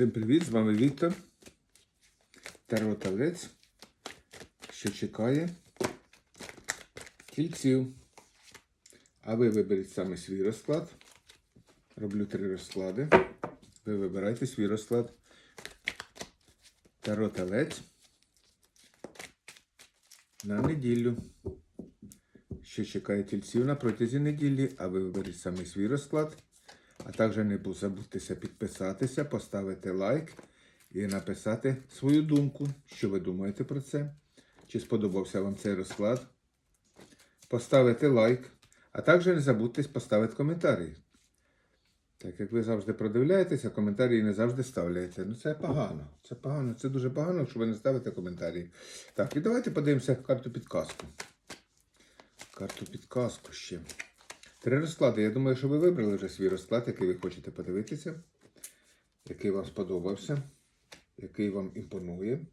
Всім привіт, з вами Віктор. Таро Талець, що чекає тільців. А ви виберіть саме свій розклад. Роблю три розклади. Ви вибирайте свій розклад. Таро Талець на неділю. Що чекає тільців на протязі неділі, а ви виберіть саме свій розклад. А також не забудьтеся підписатися, поставити лайк і написати свою думку, що ви думаєте про це. Чи сподобався вам цей розклад. Поставити лайк, а також не забудьте поставити коментарі. Так як ви завжди продивляєтеся, коментарі не завжди ставляєте. Ну це погано. Це погано, це дуже погано, що ви не ставите коментарі. Так, і давайте подивимося карту підказку. Карту підказку ще. Три розклади. Я думаю, що ви вибрали вже свій розклад, який ви хочете подивитися, який вам сподобався, який вам імпонує.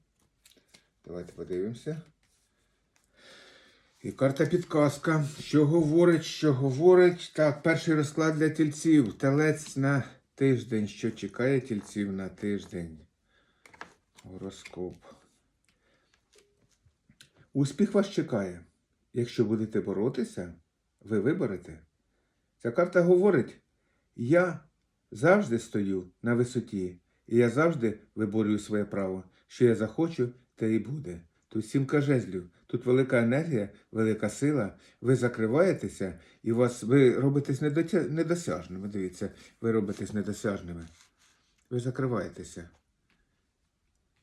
Давайте подивимося. І карта підказка. Що говорить, що говорить. Так, перший розклад для тільців. Телець на тиждень. Що чекає тільців на тиждень? Гороскоп. Успіх вас чекає. Якщо будете боротися, ви виберете. Ця карта говорить: я завжди стою на висоті, і я завжди виборюю своє право. Що я захочу, те і буде. Тут сімка жезлів, тут велика енергія, велика сила. Ви закриваєтеся і вас, ви робитесь недосяжними. Дивіться, ви робитесь недосяжними. Ви закриваєтеся.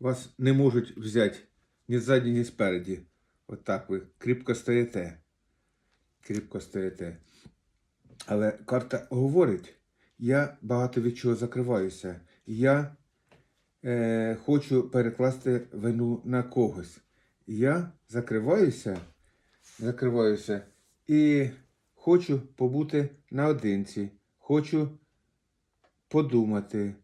Вас не можуть взяти ні ззаді, ні спереді. От так ви кріпко стоїте. Кріпко стоїте. Але карта говорить: я багато від чого закриваюся. Я е, хочу перекласти вину на когось. Я закриваюся, закриваюся і хочу побути наодинці. Хочу подумати.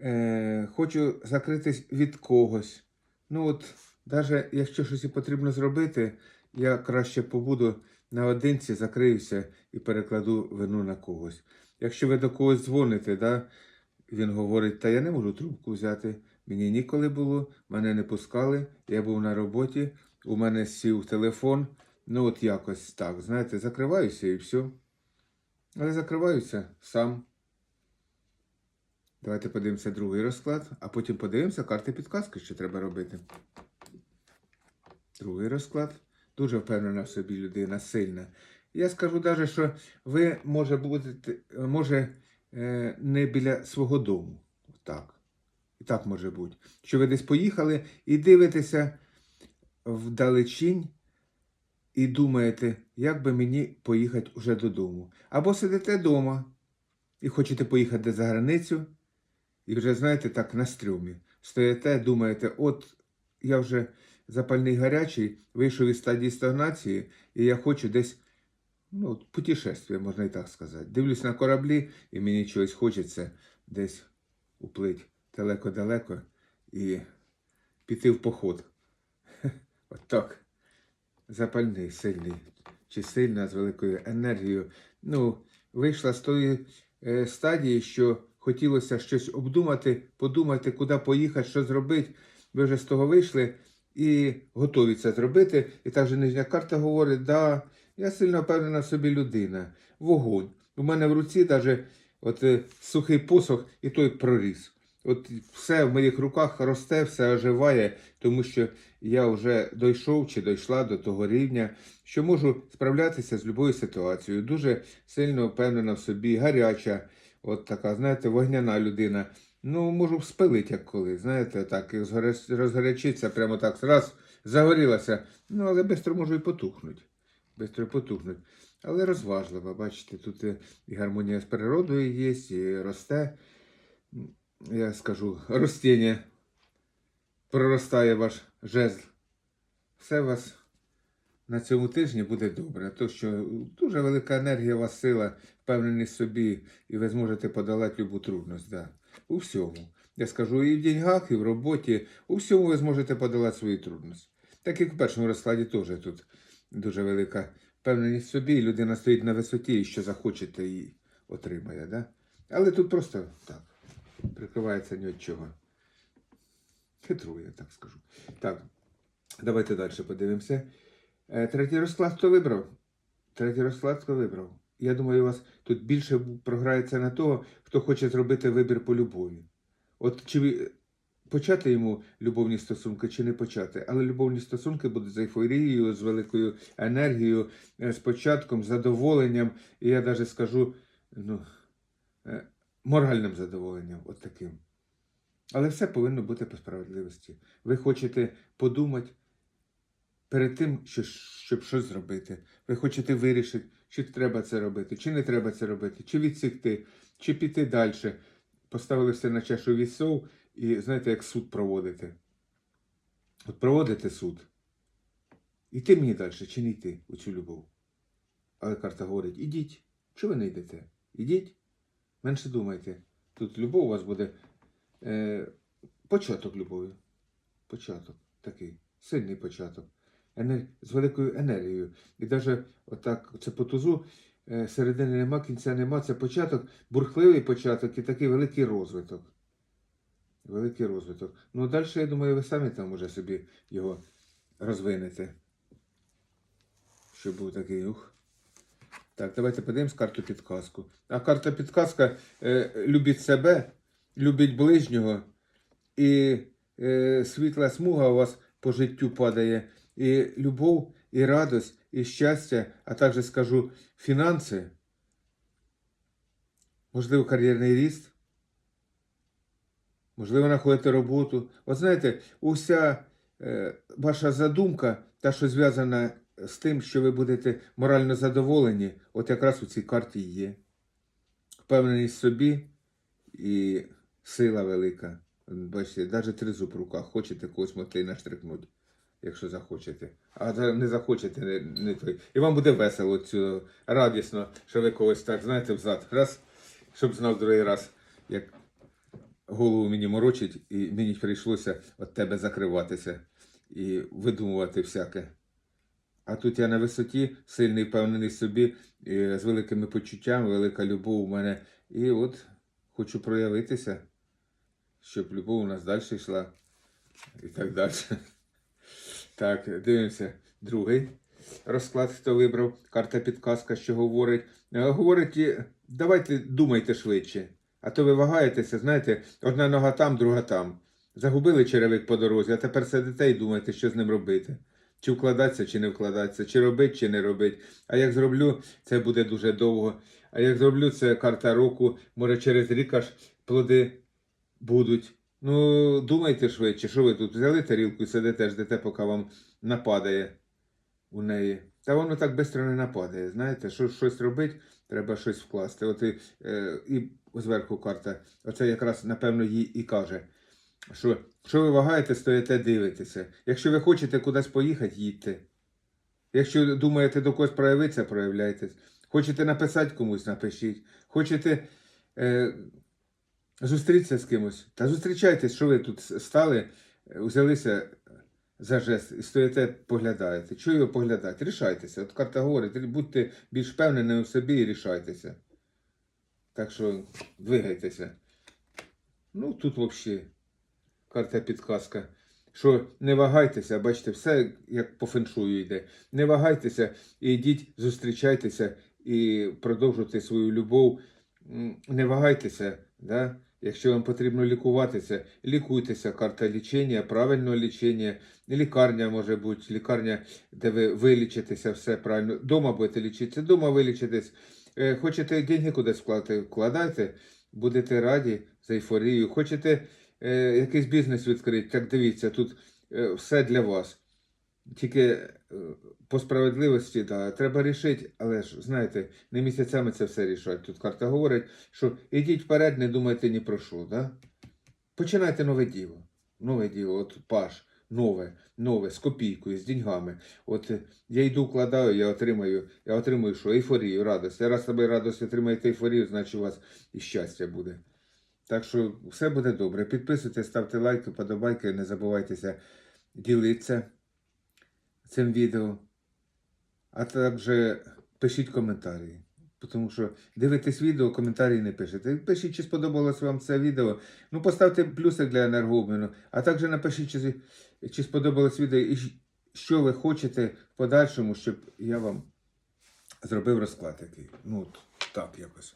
Е, хочу закритись від когось. Ну от, навіть якщо щось потрібно зробити, я краще побуду наодинці, закриюся і перекладу вину на когось. Якщо ви до когось дзвоните, да, він говорить, та я не можу трубку взяти. Мені ніколи було, мене не пускали, я був на роботі, у мене сів телефон. Ну, от якось так, знаєте, закриваюся і все. Але закриваюся сам. Давайте подивимося другий розклад, а потім подивимося карти підказки, що треба робити. Другий розклад. Дуже впевнена в собі людина, сильна. Я скажу навіть, що ви може будете, може, е, не біля свого дому. Так. І так може бути. Що ви десь поїхали і дивитеся вдалечінь і думаєте, як би мені поїхати вже додому. Або сидите вдома і хочете поїхати за границю, і вже, знаєте, так на стрьомі. Стоїте, думаєте, от я вже запальний гарячий, вийшов із стадії стагнації, і я хочу десь, ну, путешествие, можна і так сказати. Дивлюсь на кораблі, і мені чогось хочеться десь уплить далеко-далеко і піти в поход. От так. Запальний, сильний. Чи сильна з великою енергією. Ну, вийшла з тої е, стадії, що хотілося щось обдумати, подумати, куди поїхати, що зробити. Ви вже з того вийшли і готові це зробити. І також нижня карта говорить, да, я сильно впевнена в собі людина. Вогонь. У мене в руці навіть от, е, сухий посох, і той проріс. От все в моїх руках росте, все оживає, тому що я вже дійшов чи дійшла до того рівня, що можу справлятися з будь-якою ситуацією. Дуже сильно впевнена в собі, гаряча, от така, знаєте, вогняна людина. Ну, можу спилити, як коли, знаєте, так, і прямо так, раз, загорілася. Ну, але швидко можу і потухнути. Бистро потухнуть. Але розважлива, бачите, тут і- гармонія з природою є, і росте я скажу, ростіння проростає ваш жезл. Все у вас на цьому тижні буде добре, то що дуже велика енергія у вас сила, впевненість собі, і ви зможете подолати любу трудність. Да. У всьому. Я скажу, і в деньгах, і в роботі, у всьому ви зможете подолати свої трудності. Так як в першому розкладі теж тут дуже велика впевненість в собі, людина стоїть на висоті, і що захочете, її отримає. Да? Але тут просто так. прикривається ні від чого. Хитрує, так скажу. Так, давайте далі подивимося. Е, Третій розклад хто вибрав? Третій розклад хто вибрав? Я думаю, у вас тут більше програється на того, хто хоче зробити вибір по любові. От чи почати йому любовні стосунки, чи не почати. Але любовні стосунки будуть з ейфорією, з великою енергією, е, з початком, задоволенням, і я навіть скажу, ну, е, моральним задоволенням, от таким. Але все повинно бути по справедливості. Ви хочете подумати перед тим, щоб щось зробити. Ви хочете вирішити, чи треба це робити, чи не треба це робити, чи відсікти, чи піти далі. Поставили все на чашу вісов і знаєте, як суд проводите. От проводите суд. Іти мені далі, чи не йти у цю любов. Але карта говорить: ідіть. Чого ви не йдете? Ідіть. Менше думайте. Тут любов у вас буде е, початок любові. Початок такий, сильний початок. З великою енергією. І навіть отак, це по тузу, е, середини нема, кінця нема. Це початок, бурхливий початок і такий великий розвиток. Великий розвиток. Ну, далі, я думаю, ви самі там уже собі його розвинете. Щоб був такий ух. Так, давайте подивимось карту підказку. А карта підказка е, любить себе, любить ближнього, і е, світла смуга у вас по життю падає. І любов, і радость, і щастя, а також скажу фінанси, можливо, кар'єрний ріст. Можливо, знаходите роботу. От знаєте, уся е, ваша задумка, та, що зв'язана з тим, що ви будете морально задоволені, от якраз у цій карті є. Впевненість в собі і сила велика. Бачите, навіть тризуб в руках. Хочете когось могти наштрикнути, якщо захочете. А не захочете, не, не той. І вам буде весело, цю, радісно, що ви когось так, знаєте, взад. Раз, щоб знав другий раз, як голову мені морочить, і мені прийшлося від тебе закриватися і видумувати всяке. А тут я на висоті, сильний, впевнений собі, з великими почуттями, велика любов у мене. І от хочу проявитися, щоб любов у нас далі йшла. І так далі. Так, дивимося. Другий розклад, хто вибрав. Карта підказка, що говорить. Е, Говорить, давайте думайте швидше. А то ви вагаєтеся, знаєте, одна нога там, друга там. Загубили черевик по дорозі, а тепер сидите і думаєте, що з ним робити. Чи вкладатися, чи не вкладатися, чи робити, чи не робити. А як зроблю, це буде дуже довго. А як зроблю, це карта року, може через рік аж плоди будуть. Ну, думайте швидше, що ви тут взяли тарілку і сидите, ждете, поки вам нападає у неї. Та воно так швидко не нападає. Знаєте, що щось робити, треба щось вкласти. От і, е, і зверху карта. Оце якраз, напевно, їй і каже. Що, що ви вагаєте, стоїте, дивитеся. Якщо ви хочете кудись поїхати, їдьте. Якщо думаєте до когось проявитися, проявляйтесь. Хочете написати комусь, напишіть. Хочете е, зустрітися з кимось, та зустрічайтесь, що ви тут стали, е, взялися за жест і стоїте, поглядаєте. Ви поглядаєте? Рішайтеся. От карта говорить, будьте більш впевненими в собі і рішайтеся. Так що двигайтеся. Ну, тут взагалі карта підказка. Що не вагайтеся, бачите, все як по феншую йде. Не вагайтеся, і йдіть, зустрічайтеся і продовжуйте свою любов. Не вагайтеся, да? Якщо вам потрібно лікуватися, лікуйтеся, карта лічення, правильного лічення, лікарня може бути, лікарня, де ви вилічитеся, все правильно. Дома будете лічитися, дома вилічитесь. Е, Хочете деньги кудись вкладати, вкладайте, будете раді з ейфорією. Хочете е, якийсь бізнес відкрити, так дивіться, тут е, все для вас. Тільки е, по справедливості, да, треба рішити, але ж, знаєте, не місяцями це все рішать. Тут карта говорить, що ідіть вперед, не думайте ні про що. Да? Починайте нове діло. Нове діло, от паш, нове, нове, з копійкою, з деньгами. От е, я йду, вкладаю, я отримаю, я отримую що? Ейфорію, радость. Я раз себе радость отримаєте ейфорію, значить у вас і щастя буде. Так що все буде добре. Підписуйтесь, ставте лайки, подобайки, не забувайтеся ділитися цим відео. А також пишіть коментарі. Тому що дивитесь відео, коментарі не пишете. Пишіть, чи сподобалось вам це відео. Ну, поставте плюсик для енергообміну, а також напишіть, чи, чи сподобалось відео і що ви хочете в подальшому, щоб я вам зробив розклад який. Ну, так якось.